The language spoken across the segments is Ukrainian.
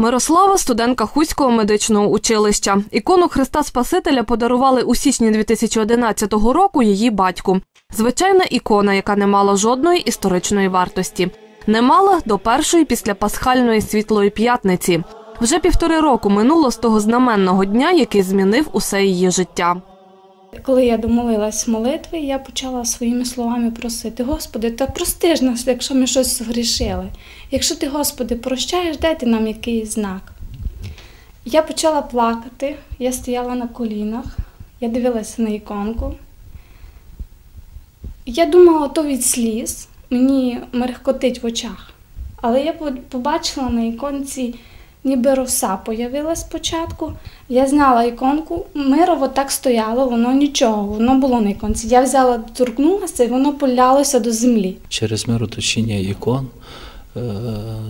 Мирослава студентка Хуського медичного училища. Ікону Христа Спасителя подарували у січні 2011 року її батьку. Звичайна ікона, яка не мала жодної історичної вартості. Не мала до першої після пасхальної світлої п'ятниці. Вже півтори року минуло з того знаменного дня, який змінив усе її життя. Коли я домолилась молитви, я почала своїми словами просити: Господи, та прости ж нас, якщо ми щось згрішили. Якщо ти, Господи, прощаєш, дайте нам якийсь знак. Я почала плакати, я стояла на колінах, я дивилася на іконку. Я думала, то від сліз, мені мерехкотить в очах. Але я побачила на іконці, ніби роса появилась спочатку. Я зняла іконку, мирово так стояло, воно нічого, воно було на іконці. Я взяла, торкнулася і воно полялося до землі. Через мироточіння ікон е,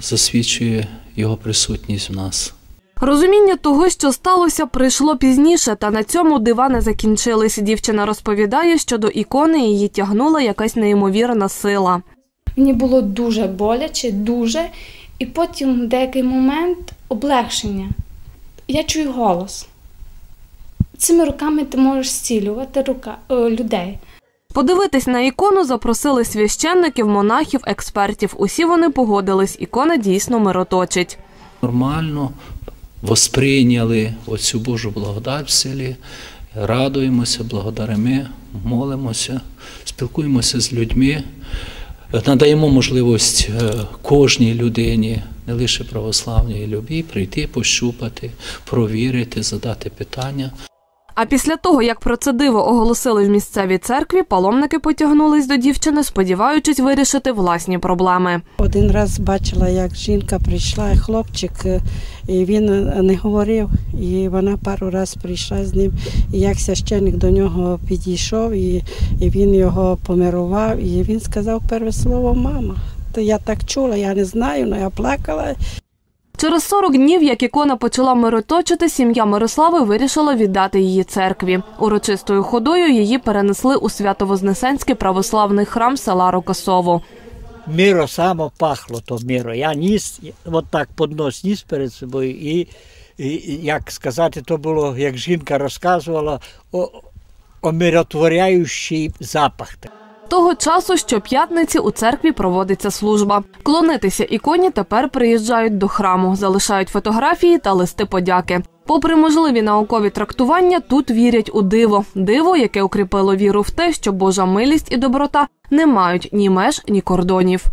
засвідчує його присутність в нас. Розуміння того, що сталося, прийшло пізніше, та на цьому дива не закінчились. Дівчина розповідає, що до ікони її тягнула якась неймовірна сила. Мені було дуже боляче, дуже. І потім в деякий момент облегшення. Я чую голос. Цими руками ти можеш зцілювати рука, людей. Подивитись на ікону запросили священників, монахів, експертів. Усі вони погодились, ікона дійсно мироточить. Нормально восприйняли оцю Божу благодать в селі, радуємося, благодаримо, молимося, спілкуємося з людьми, надаємо можливість е, кожній людині, не лише православній любі, прийти, пощупати, провірити, задати питання. А після того, як про це диво оголосили в місцевій церкві, паломники потягнулись до дівчини, сподіваючись вирішити власні проблеми. Один раз бачила, як жінка прийшла, хлопчик, е, і він не говорив, і вона пару разів прийшла з ним. І як священник до нього підійшов, і він його помирував, і він сказав перше слово мама. То я так чула, я не знаю, але я плакала. Через 40 днів, як ікона почала мироточити, сім'я Мирослави вирішила віддати її церкві. Урочистою ходою її перенесли у Свято-Вознесенський православний храм села Рокосово. Миро само пахло то миро. Я ніс, от так ніс перед собою, і, і як сказати, то було, як жінка розказувала, о, омиротворяючий запах. Того часу щоп'ятниці у церкві проводиться служба. Клонитися іконі тепер приїжджають до храму, залишають фотографії та листи подяки. Попри можливі наукові трактування, тут вірять у диво. Диво, яке укріпило віру в те, що Божа милість і доброта не мають ні меж, ні кордонів.